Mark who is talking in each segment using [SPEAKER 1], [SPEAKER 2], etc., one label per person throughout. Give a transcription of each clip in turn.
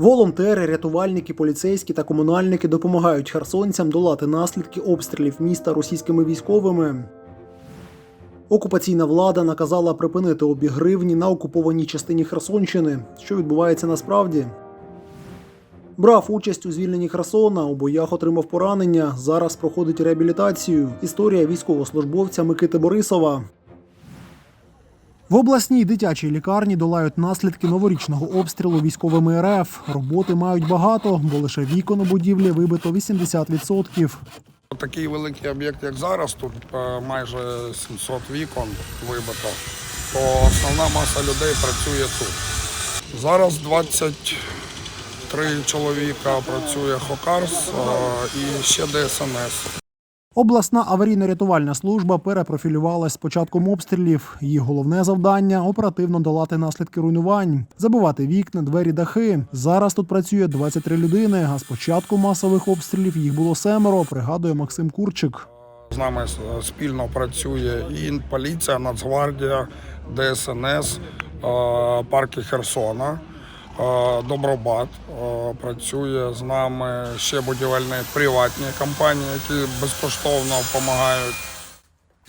[SPEAKER 1] Волонтери, рятувальники, поліцейські та комунальники допомагають херсонцям долати наслідки обстрілів міста російськими військовими. Окупаційна влада наказала припинити обіг гривні на окупованій частині Херсонщини. Що відбувається насправді? Брав участь у звільненні Херсона, у боях отримав поранення. Зараз проходить реабілітацію. Історія військовослужбовця Микити Борисова. В обласній дитячій лікарні долають наслідки новорічного обстрілу військовими РФ. Роботи мають багато, бо лише вікон у будівлі вибито 80%.
[SPEAKER 2] Такий великий об'єкт, як зараз, тут е, майже 700 вікон вибито, то основна маса людей працює тут. Зараз 23 чоловіка працює Хокарс е, і ще ДСНС.
[SPEAKER 1] Обласна аварійно-рятувальна служба перепрофілювалась з початком обстрілів. Її головне завдання оперативно долати наслідки руйнувань, забивати вікна, двері, дахи. Зараз тут працює 23 людини. А з початку масових обстрілів їх було семеро. Пригадує Максим Курчик.
[SPEAKER 2] З нами спільно працює і поліція, Нацгвардія, ДСНС, парки Херсона, Добробат. Е, Працює з нами ще будівельні приватні компанії, які безкоштовно допомагають.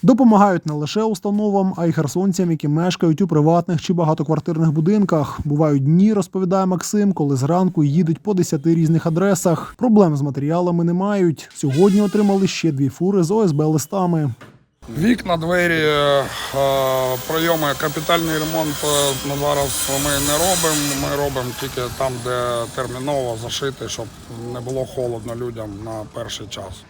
[SPEAKER 1] Допомагають не лише установам, а й херсонцям, які мешкають у приватних чи багатоквартирних будинках. Бувають дні, розповідає Максим, коли зранку їдуть по 10 різних адресах. Проблем з матеріалами не мають. Сьогодні отримали ще дві фури з ОСБ листами.
[SPEAKER 2] Вікна, двері, е, прийоми, капітальний ремонт е, на зараз ми не робимо. Ми робимо тільки там, де терміново зашити, щоб не було холодно людям на перший час.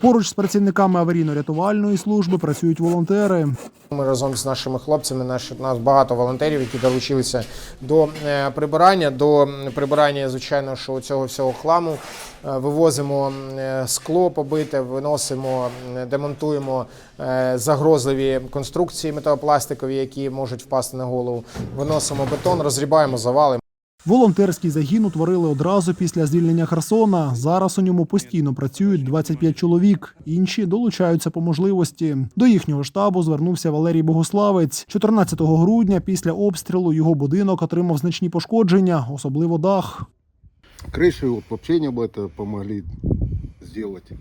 [SPEAKER 1] Поруч з працівниками аварійно-рятувальної служби працюють волонтери.
[SPEAKER 3] Ми разом з нашими хлопцями, наш, нас багато волонтерів, які долучилися до е, прибирання, до прибирання, звичайно, що цього всього хламу. Е, Вивозимо е, скло побите, виносимо, демонтуємо загрозливі конструкції металопластикові, які можуть впасти на голову. Виносимо бетон, розрібаємо завали.
[SPEAKER 1] Волонтерський загін утворили одразу після звільнення Херсона. Зараз у ньому постійно працюють 25 чоловік. Інші долучаються по можливості. До їхнього штабу звернувся Валерій Богославець. 14 грудня після обстрілу його будинок отримав значні пошкодження, особливо дах.
[SPEAKER 4] Крыши вот вообще не бы это помогли сделать.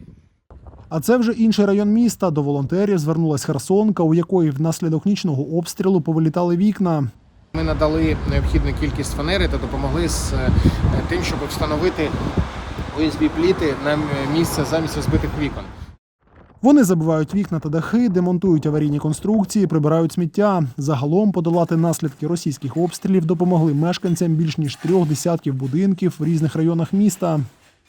[SPEAKER 1] А це вже інший район міста. До волонтерів звернулась Херсонка, у якої внаслідок нічного обстрілу повилітали вікна.
[SPEAKER 3] Ми надали необхідну кількість фанери та допомогли з е, тим, щоб встановити ОСБ пліти на місце замість розбитих вікон.
[SPEAKER 1] Вони забивають вікна та дахи, демонтують аварійні конструкції, прибирають сміття. Загалом подолати наслідки російських обстрілів допомогли мешканцям більш ніж трьох десятків будинків в різних районах міста.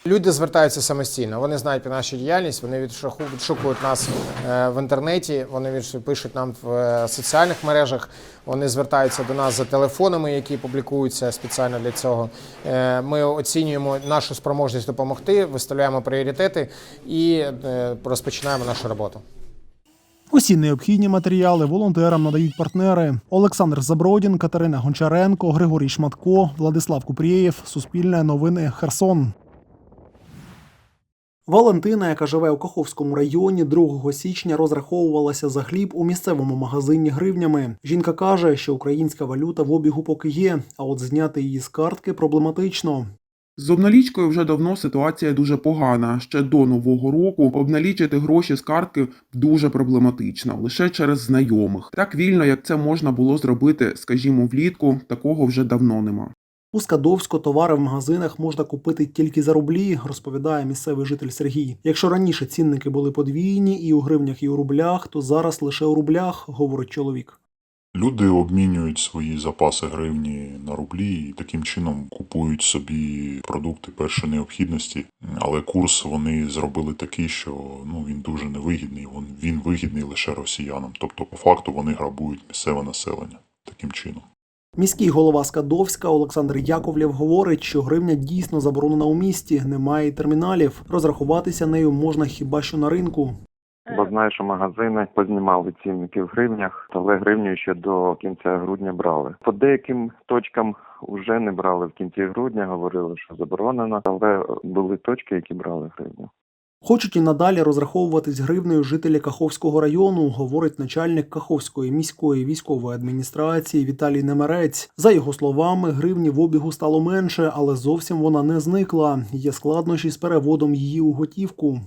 [SPEAKER 3] Люди звертаються самостійно. Вони знають про нашу діяльність, вони відшукують нас е, в інтернеті, вони пишуть нам в е, соціальних мережах. Вони звертаються до нас за телефонами, які публікуються спеціально для цього. Е, Ми оцінюємо нашу спроможність допомогти, виставляємо пріоритети і розпочинаємо нашу роботу.
[SPEAKER 1] Усі необхідні матеріали волонтерам надають партнери: Олександр Забродін, Катерина Гончаренко, Григорій Шматко, Владислав Купрієв. Суспільне новини Херсон. Валентина, яка живе у Каховському районі, 2 січня розраховувалася за хліб у місцевому магазині гривнями. Жінка каже, що українська валюта в обігу поки є, а от зняти її з картки проблематично.
[SPEAKER 5] З обналічкою вже давно ситуація дуже погана. Ще до нового року обналічити гроші з картки дуже проблематично, лише через знайомих. Так вільно, як це можна було зробити, скажімо, влітку, такого вже давно нема.
[SPEAKER 1] У Скадовську товари в магазинах можна купити тільки за рублі, розповідає місцевий житель Сергій. Якщо раніше цінники були подвійні і у гривнях, і у рублях, то зараз лише у рублях, говорить чоловік.
[SPEAKER 6] Люди обмінюють свої запаси гривні на рублі і таким чином купують собі продукти першої необхідності. Але курс вони зробили такий, що ну він дуже невигідний. Він, він вигідний лише росіянам. Тобто, по факту, вони грабують місцеве населення таким чином.
[SPEAKER 1] Міський голова Скадовська Олександр Яковлєв говорить, що гривня дійсно заборонена у місті, немає терміналів. Розрахуватися нею можна хіба що на ринку.
[SPEAKER 7] Бо знаю, що магазини познімали цінники в гривнях, але гривню ще до кінця грудня брали. По деяким точкам вже не брали в кінці грудня, говорили, що заборонено, але були точки, які брали гривню.
[SPEAKER 1] Хочуть і надалі розраховуватись гривнею жителі Каховського району, говорить начальник Каховської міської військової адміністрації Віталій Немерець. За його словами, гривні в обігу стало менше, але зовсім вона не зникла. Є складнощі з переводом її у готівку.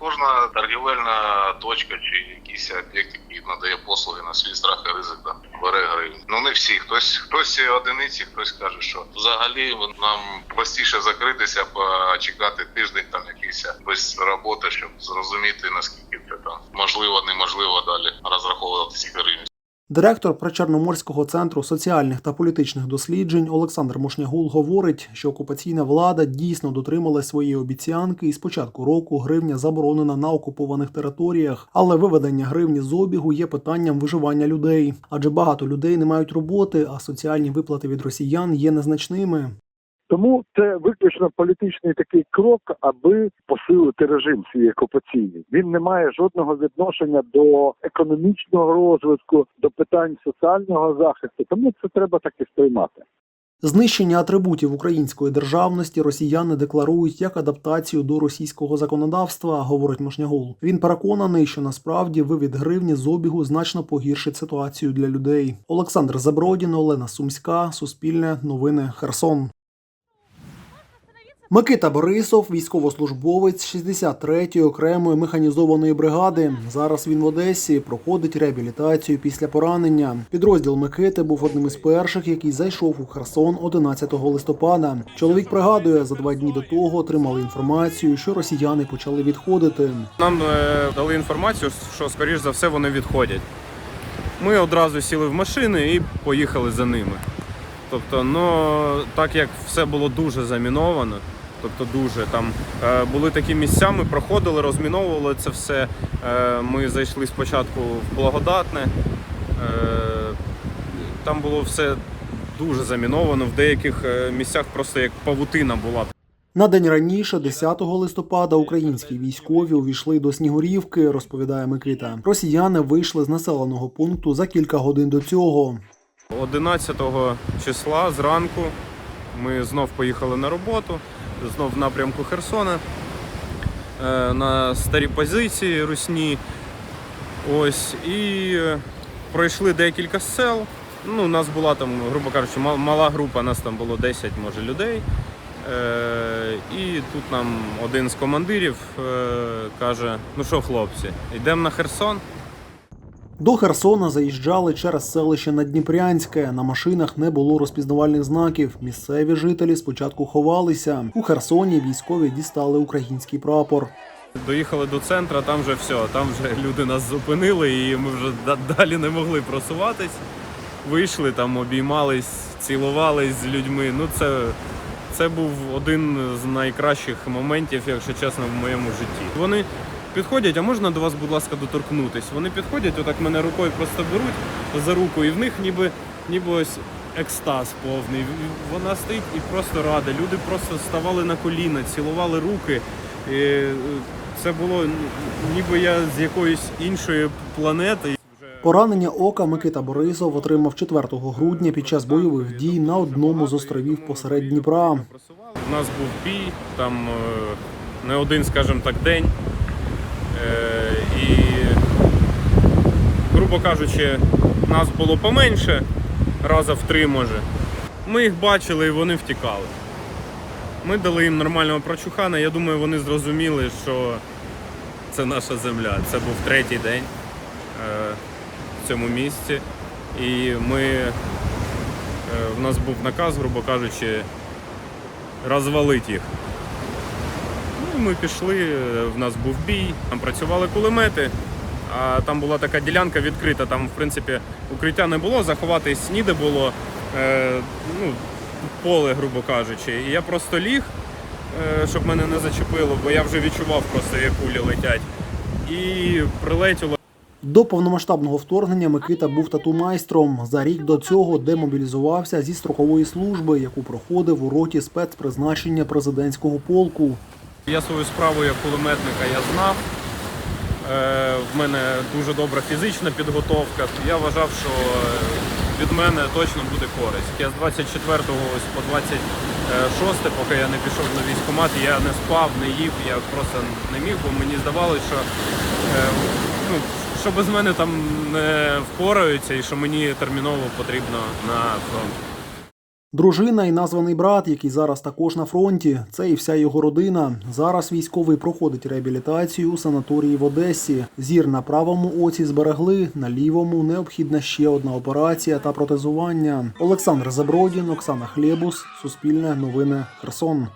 [SPEAKER 8] Кожна торгівельна точка чи якийсь об'єкт, який надає послуги на свій страх і ризик, бере гривень. Ну не всі. Хтось хтось одиниці, хтось каже, що взагалі нам простіше закритися, почекати тиждень там якийсь без роботи, щоб зрозуміти наскільки це там можливо, неможливо далі розраховувати ці гривні.
[SPEAKER 1] Директор Причорноморського центру соціальних та політичних досліджень Олександр Мошнягул говорить, що окупаційна влада дійсно дотримала своєї обіцянки, і з початку року гривня заборонена на окупованих територіях. Але виведення гривні з обігу є питанням виживання людей, адже багато людей не мають роботи, а соціальні виплати від росіян є незначними.
[SPEAKER 9] Тому це виключно політичний такий крок, аби посилити режим свій окупаційний. Він не має жодного відношення до економічного розвитку, до питань соціального захисту. Тому це треба так і сприймати.
[SPEAKER 1] Знищення атрибутів української державності росіяни декларують як адаптацію до російського законодавства, говорить Мошнягул. Він переконаний, що насправді вивід гривні з обігу значно погіршить ситуацію для людей. Олександр Забродін, Олена Сумська, Суспільне, Новини, Херсон. Микита Борисов, військовослужбовець 63-ї окремої механізованої бригади. Зараз він в Одесі проходить реабілітацію після поранення. Підрозділ Микити був одним із перших, який зайшов у Херсон 11 листопада. Чоловік пригадує, за два дні до того отримали інформацію, що росіяни почали відходити.
[SPEAKER 10] Нам е, дали інформацію, що скоріш за все вони відходять. Ми одразу сіли в машини і поїхали за ними. Тобто, ну так як все було дуже заміновано, тобто дуже там е, були такі місця, ми проходили, розміновували це все. Е, ми зайшли спочатку в благодатне. Е, там було все дуже заміновано. В деяких місцях просто як павутина була.
[SPEAKER 1] На день раніше, 10 листопада, українські військові увійшли до Снігурівки, розповідає Микита. Росіяни вийшли з населеного пункту за кілька годин до цього.
[SPEAKER 10] 11 числа зранку ми знов поїхали на роботу, знов в напрямку Херсона е, на старі позиції русні. Ось, і е, пройшли декілька сел. Ну, у нас була там, грубо кажучи, мала група, нас там було 10 може людей. Е, і тут нам один з командирів каже: ну що, хлопці, йдемо на Херсон.
[SPEAKER 1] До Херсона заїжджали через селище Надніпрянське. На машинах не було розпізнавальних знаків. Місцеві жителі спочатку ховалися. У Херсоні військові дістали український прапор.
[SPEAKER 10] Доїхали до центру, там вже все, там вже люди нас зупинили і ми вже далі не могли просуватись. Вийшли там, обіймались, цілувались з людьми. Ну це, це був один з найкращих моментів, якщо чесно, в моєму житті. Вони підходять, а можна до вас, будь ласка, доторкнутись? Вони підходять, отак мене рукою просто беруть за руку, і в них ніби, ніби ось екстаз повний. Вона стоїть і просто рада. Люди просто ставали на коліна, цілували руки. І е, це було ніби я з якоїсь іншої планети.
[SPEAKER 1] Поранення ока Микита Борисов отримав 4 грудня під час бойових дій на одному з островів посеред Дніпра.
[SPEAKER 10] У нас був бій, там е, не один, скажімо так, день. Е, І, грубо кажучи, нас було поменше, раза в три може. Ми їх бачили і вони втікали. Ми дали їм нормального прочухана. Я думаю, вони зрозуміли, що це наша земля. Це був третій день е, в цьому місці. І ми, е, в нас був наказ, грубо кажучи, розвалити їх. Ну, ми пішли, е, в нас був бій, там працювали кулемети, а там була така ділянка відкрита, там, в принципі, укриття не було, заховатись ніде було, е, ну, поле, грубо кажучи. І я просто ліг, е, щоб мене не зачепило, бо я вже відчував просто, як кулі летять. І прилетіло.
[SPEAKER 1] До повномасштабного вторгнення Микита був тату-майстром. За рік до цього демобілізувався зі строкової служби, яку проходив у роті спецпризначення президентського полку.
[SPEAKER 10] Я свою справу як кулеметника я знав. Е, в мене дуже добра фізична підготовка. Я вважав, що е, від мене точно буде користь. Я з 24 ось по 26, поки я не пішов на військкомат, я не спав, не їв, я просто не міг, бо мені здавалося, що, е, ну, що без мене там не впораються і що мені терміново потрібно на фронт.
[SPEAKER 1] Дружина і названий брат, який зараз також на фронті, це і вся його родина. Зараз військовий проходить реабілітацію у санаторії в Одесі. Зір на правому оці зберегли, на лівому необхідна ще одна операція та протезування. Олександр Забродін, Оксана Хлєбус, Суспільне новини, Херсон.